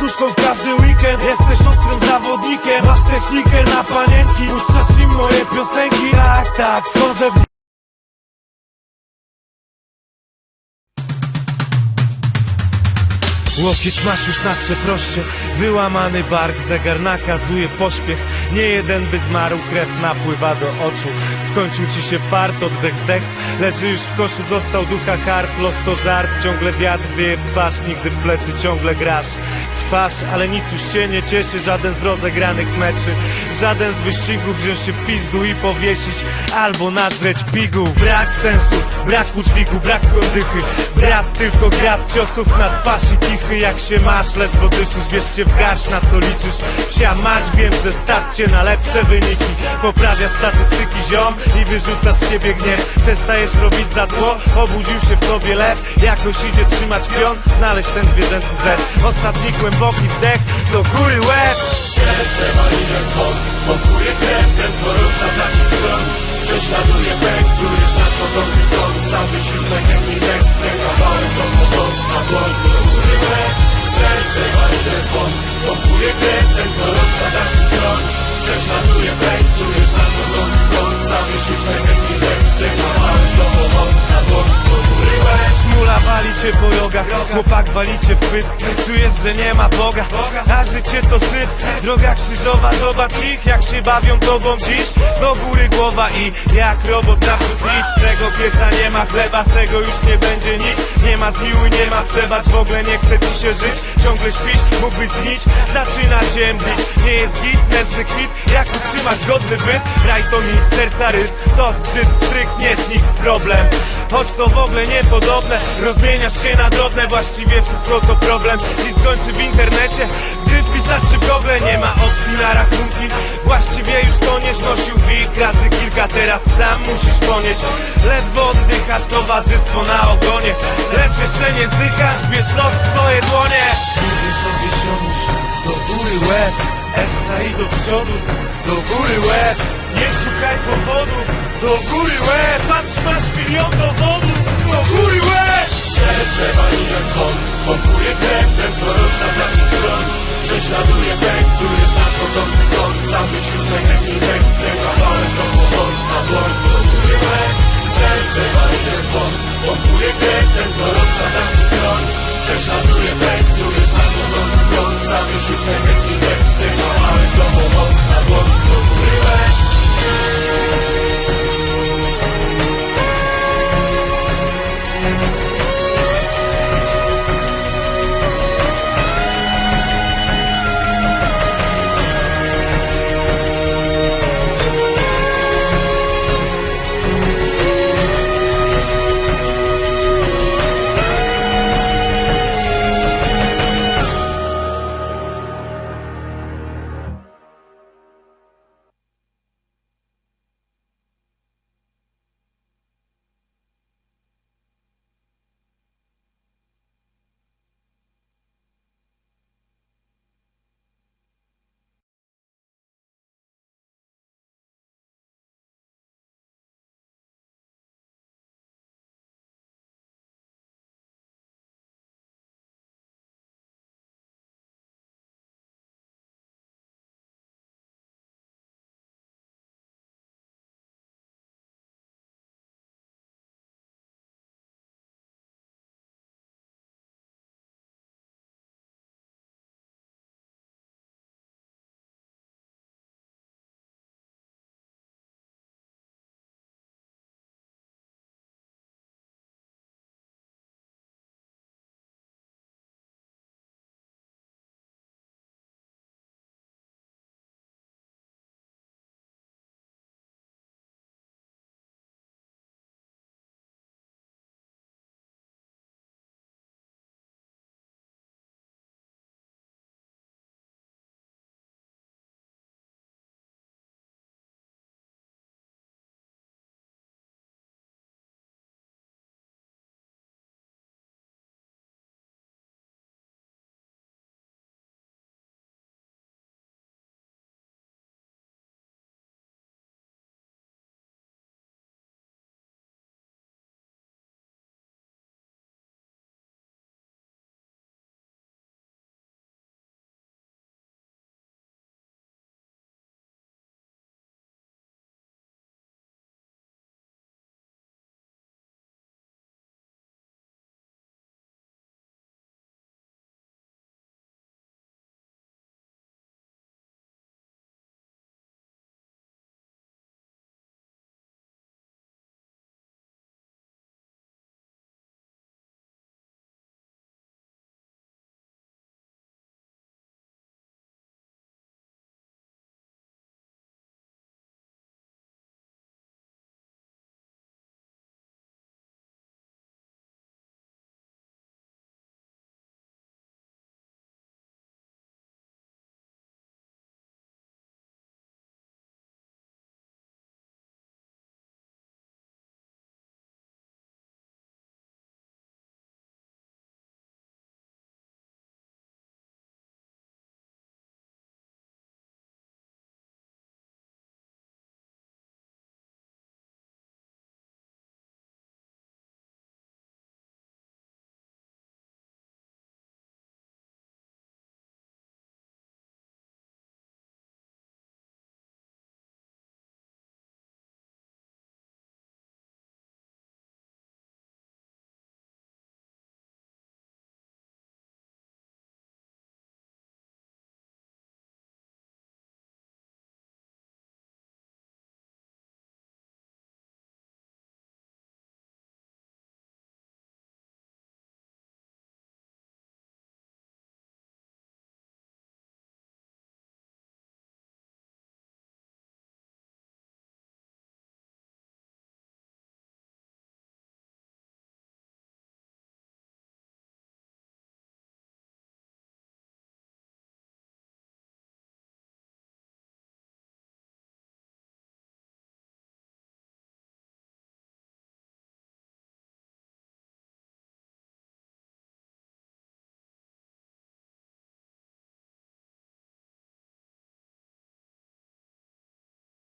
Nóżką w każdy weekend. Jesteś ostrym zawodnikiem Masz technikę na panienki. Puszczasz im moje piosenki. Tak, tak, wchodzę w Łokieć masz już na przeproście. Wyłamany bark, zegar nakazuje pośpiech. Nie jeden by zmarł, krew napływa do oczu. Skończył ci się fart, oddech zdech. Leży już w koszu, został ducha hart Los to żart, ciągle wiatr wieje w twarz. Nigdy w plecy ciągle grasz. Twarz, ale nic już cię nie cieszy. Żaden z rozegranych meczy. Żaden z wyścigów wziąć się w pizdu i powiesić Albo nadrzeć pigu Brak sensu, brak udźwigu, brak oddychy. Brat tylko grab ciosów na twarz i kichy Jak się masz, ledwo dyszysz Wiesz się w garść, na co liczysz? Psia mać, wiem, że stać cię na lepsze wyniki. Poprawiasz statystyki ziom I wyrzucasz z siebie gniew. Przestajesz robić za tło Obudził się w tobie lew. Jakoś idzie trzymać pion Znaleźć ten zwierzęcy zet Ostatni głęboki wdech Do góry łeb. Serce wali jak dzwon Pompuje krew, ten chorób zatraci skron Prześladuje pęk, czujesz nadchodzący Sam byś już najchętniej zęk Nie kawałek to pomoc na dłoń góry łeb Serce jak dzwon Pompuje krew, ten chorób zatraci skron Prześladuje pęk, czujesz nadchodzący Sam byś już najchętniej zęk Nie kawałek to pomoc na dłoń Szmula wali cię po rogach, chłopak wali cię w pysk. Czujesz, że nie ma Boga, a życie to syf. Droga krzyżowa, zobacz ich, jak się bawią tobą dziś. Do góry głowa i jak robot naprzód idź. Z tego pieca nie ma chleba, z tego już nie będzie nic. Nie ma zmiłuj, nie ma przebacz, w ogóle nie chce ci się żyć. Ciągle śpisz, mógłbyś znić, zaczyna cię mdlić Nie jest git, nędzny kwit, jak utrzymać godny byt? Raj to nic, serca rytm, to skrzyp, stryk, nie z nich problem Choć to w ogóle niepodobne Rozmieniasz się na drobne. Właściwie wszystko to problem I skończy w internecie. Gdy wpisać czy w Google Nie ma opcji na rachunki Właściwie już toniesz Nosił wilk. Razy kilka Teraz sam musisz ponieść. Ledwo oddychasz Towarzystwo na ogonie. Lecz jeszcze nie zdychasz Bierz los w swoje dłonie. Lubię tobie ziomuś Do góry łeb. Essa i do przodu Do góry łeb Szukaj powodów. Do góry łeb Patrz, masz milion dowodów. Do góry łeb Serce wali jak dzwon Pompuje krew, ten kto rozsadza ci stron Prześladuje pęk, czujesz nadchodzący stąd Sam myślisz, że krew nie zęknę Kawałek to pomoc, a dłoń. Do góry łeb Serce wali jak dzwon. Pompuje krew, ten kto rozsadza ci stron Prześladuje pęk, czujesz nadchodzący stąd Sam myślisz, że